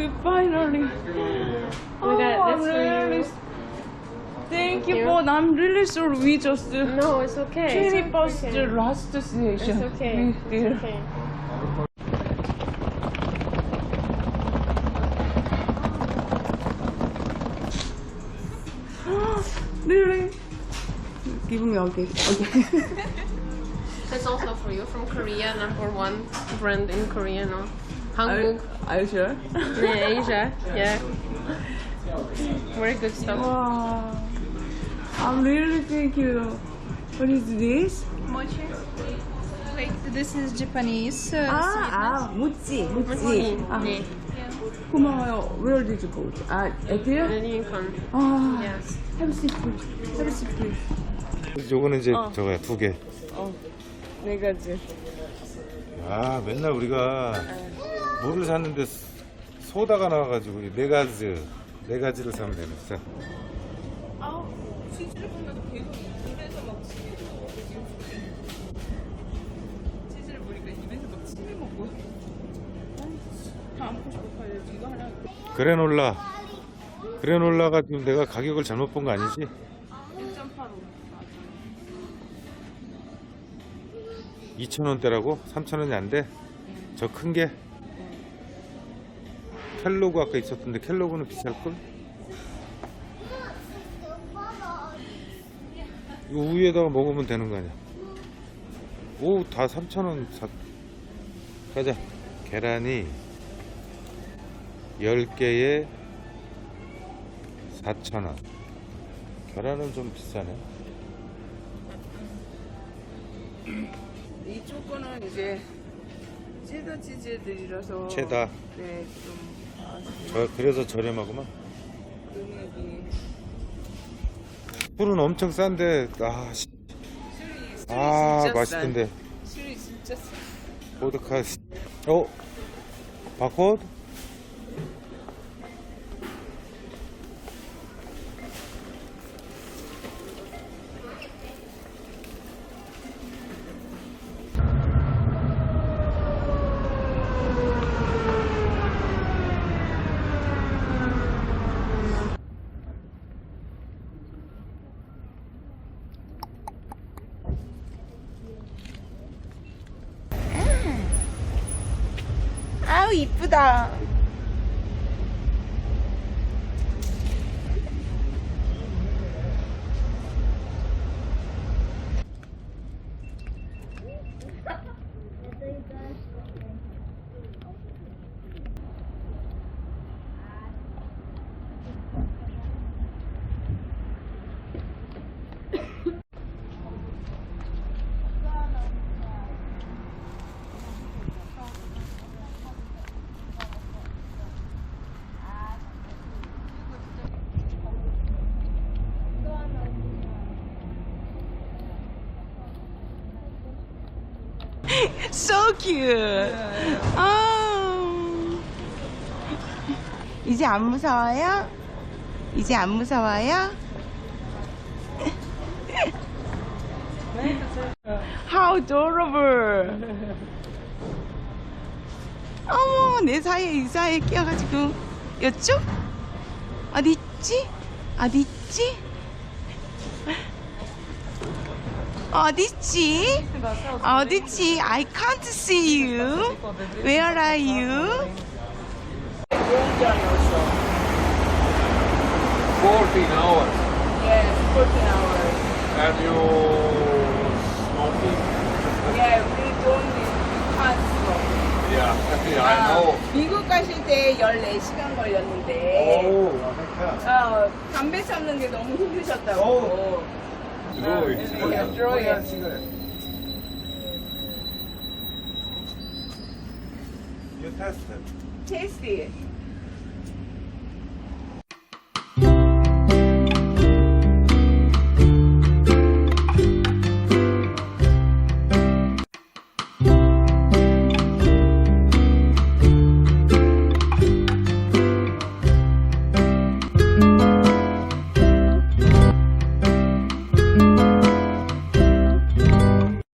it finally. We got oh, this for you. Thank you, but I'm really sorry. We just uh, No, it's okay. It's 20 bus okay. the last station. It's okay. It's dear. okay. Really? Give me okay. Okay. That's also for you from Korea, number one brand in Korea, no? Are, Hankook, are you sure? yeah, Asia, yeah. Very good stuff. wow. I'm really thank you. What is this? Mochi. Like this is Japanese. Uh, 아, 아, 모찌. Mochi, 아, yeah. 고마워요. Where did you go? 아, at here? Lincoln. 아, Yes. have a seat, please. Have a seat, please. 요거는 이제 어. 저거야 두 개. 어, 네 가지. 아 맨날 우리가 물을 샀는데 소- 소다가 나와가지고 이네 가지 네 가지를 사면 되는 자. 그래놀라 그래놀라가 지금 내가 가격을 잘못 본 거 아니지? 2,000원대라고? 3,000원이 안 돼? 저 큰 게? 켈로그 아까 있었던데 켈로그는 비쌀걸? 이거 우유에다가 먹으면 되는 거 아니야? 오, 다 3,000원 사... 가자. 계란이 10개에 4,000원. 계란은 좀 비싸네. 이쪽 거는 이제 치즈 치즈들이라서 체다. 네, 좀 아쉽네요. 저, 그래서 저렴하구만. 술은 엄청 싼데, 아, 씨. 아, 맛있던데. 술이 진짜 싸. 보드카, 씨. 어? 바코드? 이쁘다. So cute. 아. 이제 안 무서워요? 이제 안 무서워요? How adorable. 어머, 내 사이에 이 사이에 끼어가지고. 이쪽? 어디 있지? 어디 있지? 어디 있지? 어디 있지? I can't see you. Where are you? 14 hours. Yes, 14 hours. And you smoking? Yeah, we don't can't smoke. Yeah, yeah, I know. 미국 가실 때 14시간 걸렸는데 어, 담배 참는 게 너무 힘드셨다고. すごい。Enjoy it. You taste it. Tasty.